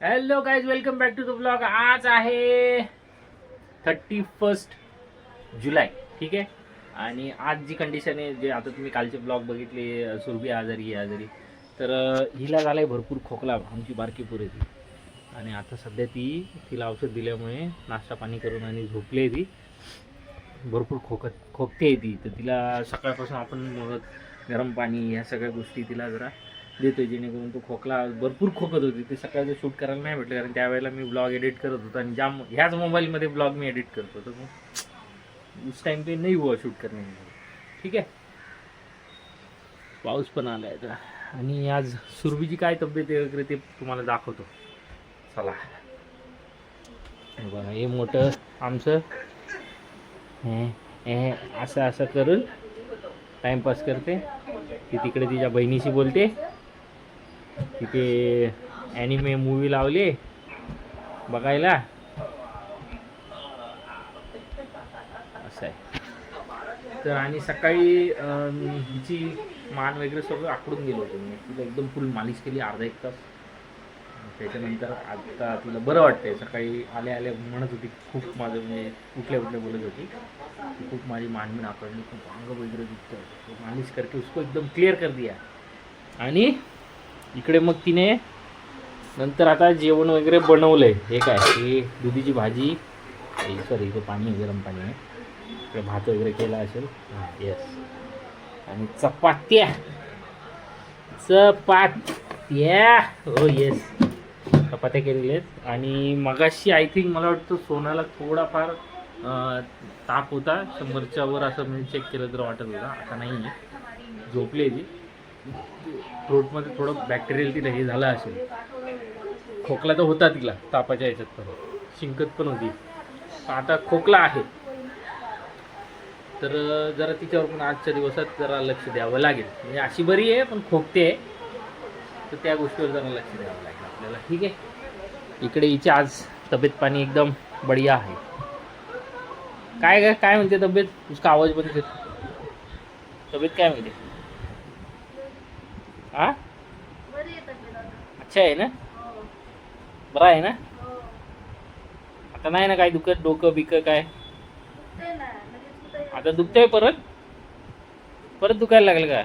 Hello guys welcome back to the blog आज आहे thirty first जुलै ठीक आहे? आणि आज जी कंडिशन आहे जे आता तुम्ही कालचे ब्लॉग बघितले सुरभी आजारी आहे आजारी. तर हिला हिला झालाय भरपूर खोकला आमची बारकीपूर आहे ती. आणि आता सध्या ती तिला औषध दिल्यामुळे नाश्ता पाणी करून आणि झोपली आहे ती. भरपूर खोकत खोकते आहे ती. तर तिला सकाळपासून आपण गरम पाणी ह्या सगळ्या गोष्टी तिला जरा देतोय जेणेकरून तो खोकला भरपूर खोकत होती. ते सकाळचं शूट करायला नाही भेटलं कारण त्यावेळेला मी ब्लॉग एडिट करत होतो आणि ज्या ह्याच मोबाईलमध्ये ब्लॉग मी एडिट करतो तर मग उस टाइम ते नाही हुआ शूट करणे. ठीक आहे? पाऊस पण आला आहे आणि आज सुरभीची काय तब्येत आहे वगैरे ते तुम्हाला दाखवतो. चला. बघा हे मोठं आमचं. हे हे असं असं करून टाइमपास करते. ती तिकडे तिच्या बहिणीशी बोलते. तिथे ॲनिमे मूवी लावले. बघायला. असं आहे. तर आणि सकाळी हिची मान वगैरे सगळं आकडून गेलो होतो. मी म्हणजे तिला एकदम फुल मालिश केली अर्धा एक तास. त्याच्यानंतर आता तिला बरं वाटतंय. सकाळी आल्या आल्या म्हणत होती खूप माझं म्हणजे उठल्या उठल्या बोलत होती. खूप माझी मान मी आकडली खूप अंग वगैरे दुखतं मालिश करके उसको एकदम क्लिअर कर दिया. आणि इकडे मग तिने नंतर आता जेवण वगैरे बनवलंय. हे काय? हे दुधीची भाजी. सॉरी इथे पाणी गरम पाणी आहे. इकडे भात वगैरे केला असेल. येस आणि चपात्या. चपात्या. हो येस चपात्या केलेल्या आहेत. आणि मगाशी आय थिंक मला वाटतं सोनाला थोडाफार ताप होता. शंभरच्या वर असं म्हणजे चेक केलं तर वाटत होता. आता नाही आहे झोपली आहे ती. थ्रोटमध्ये थोडं बॅक्टेरियल तिला हे झालं असेल. खोकला तर होता तिला तापाच्या याच्यात पण. शिंकत पण होती. आता खोकला आहे. तर जरा तिच्यावर पण आजच्या दिवसात जरा लक्ष द्यावं लागेल. म्हणजे अशी बरी आहे पण खोकते. आहे तर त्या गोष्टीवर जरा लक्ष द्यावं लागेल आपल्याला. ठीक आहे? इकडे हिची आज तब्येत पाणी एकदम बढिया आहे. काय काय काय म्हणते तब्येत? उसका आवाज बंद तब्येत काय म्हणते? हा? अच्छा आहे ना? बरं आहे ना? आता नाही ना काय दुखत डोकं बिकं काय? आता दुखतंय परत? परत दुखायला लागलं का?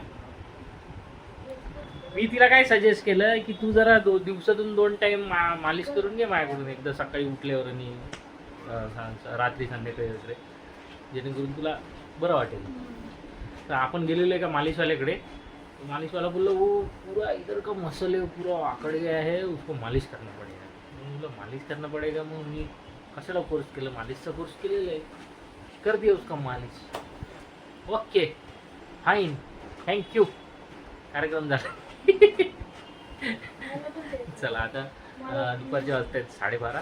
मी तिला काय सजेस्ट केलं की तू जरा दो दिवसातून दोन टाइम मा मालिश करून घे माझ्याकडून एकदा सकाळी उठल्यावर आणि रात्री संध्याकाळी वगैरे. जेणेकरून तुला बरं वाटेल. तर आपण गेलेलो आहे का मालिशवाल्याकडे. तो मालिशवाला बोला वो पूरा इधर का मसल है पूरा आकड़ गया है उसको मालिश करना पड़ेगा। मी बोललो मालिश करना पड़ेगा? मग मी कशाला कोर्स केला मालिशचा कोर्स केलेला आहे कर दिया उसका मालिश। ओके फाईन थँक्यू कार्यक्रम झाला. चला आता दुपारच्या वाजता साडेबारा.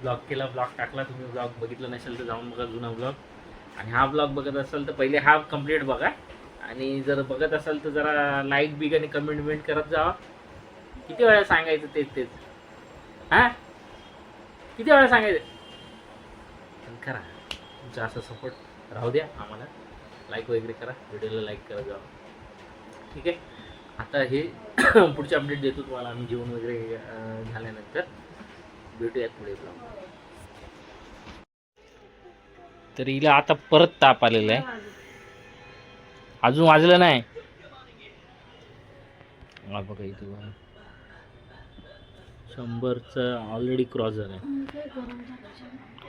ब्लॉग केला ब्लॉग टाकला तुम्ही ब्लॉग बघितला नसेल तर जाऊन बघा जुना ब्लॉग आणि हा ब्लॉग बघत असाल तर पहिले हा कंप्लीट बघा. आणि जर बघत असाल तर जरा लाईक बिग आणि कमेंट बिमेंट करत जावा किती वेळा सांगायचं तेच तेच. हा? किती वेळा सांगायचं? पण करा. तुमचा असा सपोर्ट राहू द्या. आम्हाला लाईक वगैरे करा. व्हिडिओला लाईक करत जावा ठीक आहे? आता हे पुढचे अपडेट देतो तुम्हाला. आम्ही जेवण वगैरे झाल्यानंतर भेटूयात पुढे तर हिला आता परत ताप आलेला आहे. अजून वाजलं नाही. बघा इथे शंभरचं ऑलरेडी क्रॉस झालं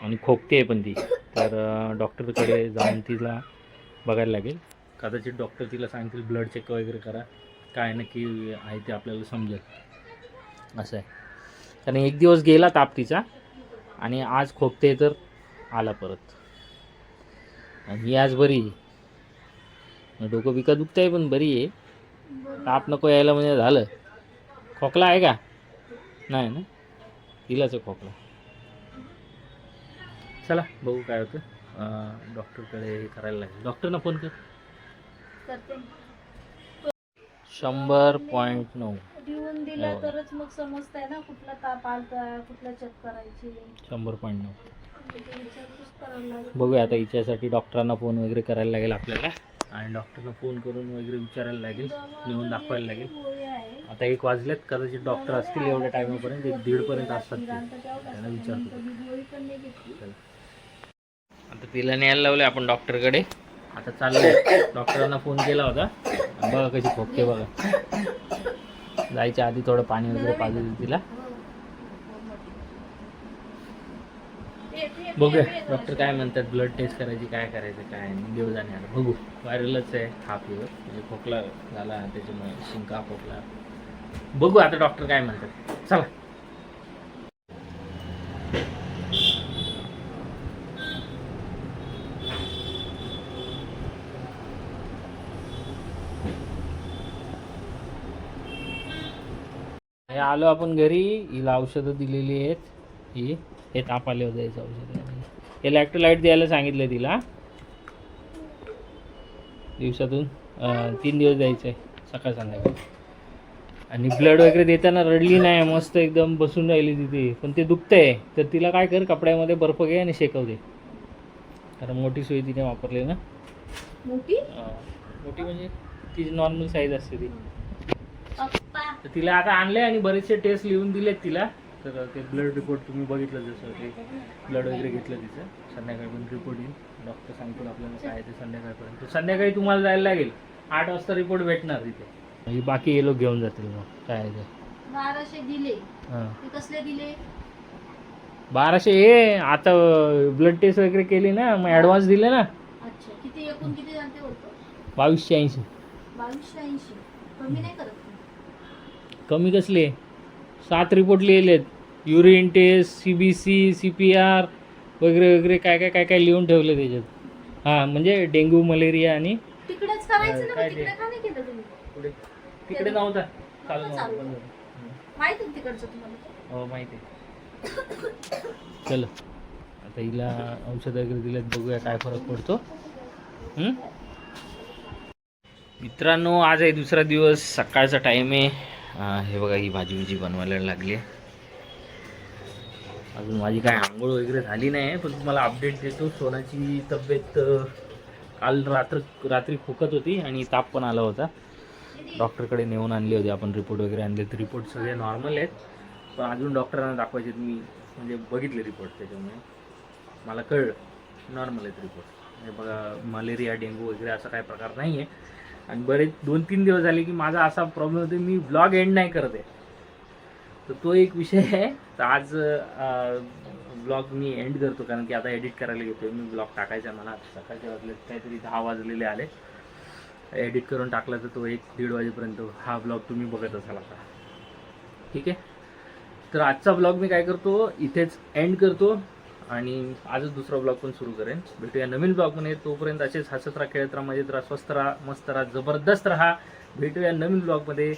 आणि खोकते पण ती. तर डॉक्टरकडे जाऊन तिला बघायला लागेल. कदाचित डॉक्टर तिला सांगतील ब्लड चेक वगैरे करा. काय नक्की आहे ते आपल्याला समजेल. असं आहे. कारण एक दिवस गेला ताप तिचा. आणि आज खोकते तर आला परत. आणि ही आज बरी आहे. डोकं बिका दुखतंय पण बरी आहे. ताप नको यायला म्हणजे झालं. खोकला आहे का? नाही ना? तिलाच आहे खोकला. चला बघू काय होतं. डॉक्टरकडे करायला लागेल. डॉक्टरना फोन कर. शंभर पॉईंट नऊ. लिहून दिला हो. तरच मग समजतंय ना कुठला ताप आलता कुठला चेक करायची. शंभर पॉईंट नऊ. बघूया आता हिच्यासाठी डॉक्टरांना फोन वगैरे करायला लागेल आपल्याला. आणि डॉक्टरला फोन करून वगैरे विचारायला लागेल नेऊन दाखवायला लागेल. आता एक वाजलेत कदाचित डॉक्टर असतील एवढ्या टायमापर्यंत एक दीडपर्यंत असतात ते. त्यांना विचारतो. आता तिला न्यायला लावले आपण डॉक्टरकडे. आता चाललंय. डॉक्टरांना फोन केला होता. बघा कशी खोकते बघा. जायच्या आधी थोडं पाणी वगैरे पाजलं तिला. बघूया. डॉक्टर काय म्हणतात ब्लड टेस्ट करायची काय करायचं काय देव जाणे आता. बघू. व्हायरलच आहे हा फिवर म्हणजे खोकला झाला त्याच्यामुळे शिंका खोकला. बघू आता डॉक्टर काय म्हणतात. चला. हे आलो आपण घरी. हिला औषधं दिलेली आहेत. ही. हे ताप आले होते याचं औषध हे लॅक्टोलाईट द्यायला सांगितलं तिला. दिवसातून तीन दिवस द्यायचं आहे सकाळ संध्याकाळ. आणि ब्लड वगैरे देताना रडली नाही मस्त एकदम बसून राहिली तिथे. पण ते दुखतंय. तर तिला काय कर कपड्यामध्ये बर्फ घे आणि शेकव दे. कारण मोठी सोय तिने वापरली ना. मोठी? मोठी म्हणजे तिची नॉर्मल साईज असते ती. तर तिला आता आणले आणि बरेचसे टेस्ट लिहून दिलेत तिला. तर ते ब्लड रिपोर्ट तुम्ही बघितलं जसं ते ब्लड वगैरे घेतलं तिचं. संध्याकाळपर्यंत रिपोर्ट येईल. डॉक्टर सांगतील आपल्याला काय ते संध्याकाळपर्यंत. संध्याकाळी तुम्हाला जायला लागेल. आठ वाजता रिपोर्ट भेटणार तिथे. बाकी हे लोक घेऊन जातील मग. काय आहे ते? बाराशे दिले. कसले दिले? बाराशे हे आता ब्लड टेस्ट वगैरे केली ना मग ॲडव्हान्स दिले ना. अच्छा किती एकूण किती जाते होतं? बावीसशे ऐंशी. बावीसशे ऐंशी. कमी नाही करत? का? कमी कसले? सात report लिहिलेत. Urine test C B C C P R वगैरे वगैरे काय काय काय काय लिहून ठेवले त्याच्यात? हां म्हणजे डेंग्यू मलेरिया आणि तिकडेच करायचं ना? तिकडे का नाही केलं तुम्ही? पुढे. तिकडे नव्हता चालू नव्हतं. बंद होतं. माहिती आहे ना तिकडचं तुम्हाला? हो माहिती आहे. चल. आता हिला औषध वगैरे दिलेत बघूया काय फरक पडतो. हं? मित्रांनो आज आहे दुसरा दिवस. सकाळचा टाईम आहे. अं, हे बघा ही भाजी बिजी बनवायला लागली आहे. अजून माझी काय आंघोळ वगैरे झाली नाही पण तुम्हाला अपडेट देतो. सोनाची तब्येत काल रात्र रात्री खोकत होती आणि ताप पण आला होता. डॉक्टरकडे नेऊन आणली होती आपण रिपोर्ट वगैरे आणले तर रिपोर्ट सगळे नॉर्मल आहेत. पण अजून डॉक्टरांना दाखवायचे मी म्हणजे बघितले रिपोर्ट त्याच्यामुळे. मला कळलं. नॉर्मल आहेत रिपोर्ट म्हणजे बघा मलेरिया डेंग्यू वगैरे असा काही प्रकार नाही आहे आणि बरेच दोन तीन दिवस झाले की माझा असा प्रॉब्लेम होतो मी ब्लॉग एंड नाही करत आहे. तर तो एक विषय आहे. तर आज ब्लॉग मी एंड करतो कारण की आता एडिट करायला घेतोय. मी ब्लॉग टाकायचा आहे मला. सकाळचे वाजले काहीतरी दहा वाजलेले आले. एडिट करून टाकला तर तो एक दीड वाजेपर्यंत हा ब्लॉग तुम्ही बघत असाल आता. ठीक आहे? तर आजचा ब्लॉग मी काय करतो? इथेच एंड करतो. आणि आजच दुसरा ब्लॉग पण सुरू करेन. भेटूया नवीन ब्लॉगमध्ये तोपर्यंत असेच हसत राहा खेळत राहा मजेत राहा स्वस्त राहा मस्त राहा जबरदस्त राहा. भेटूया नवीन ब्लॉगमध्ये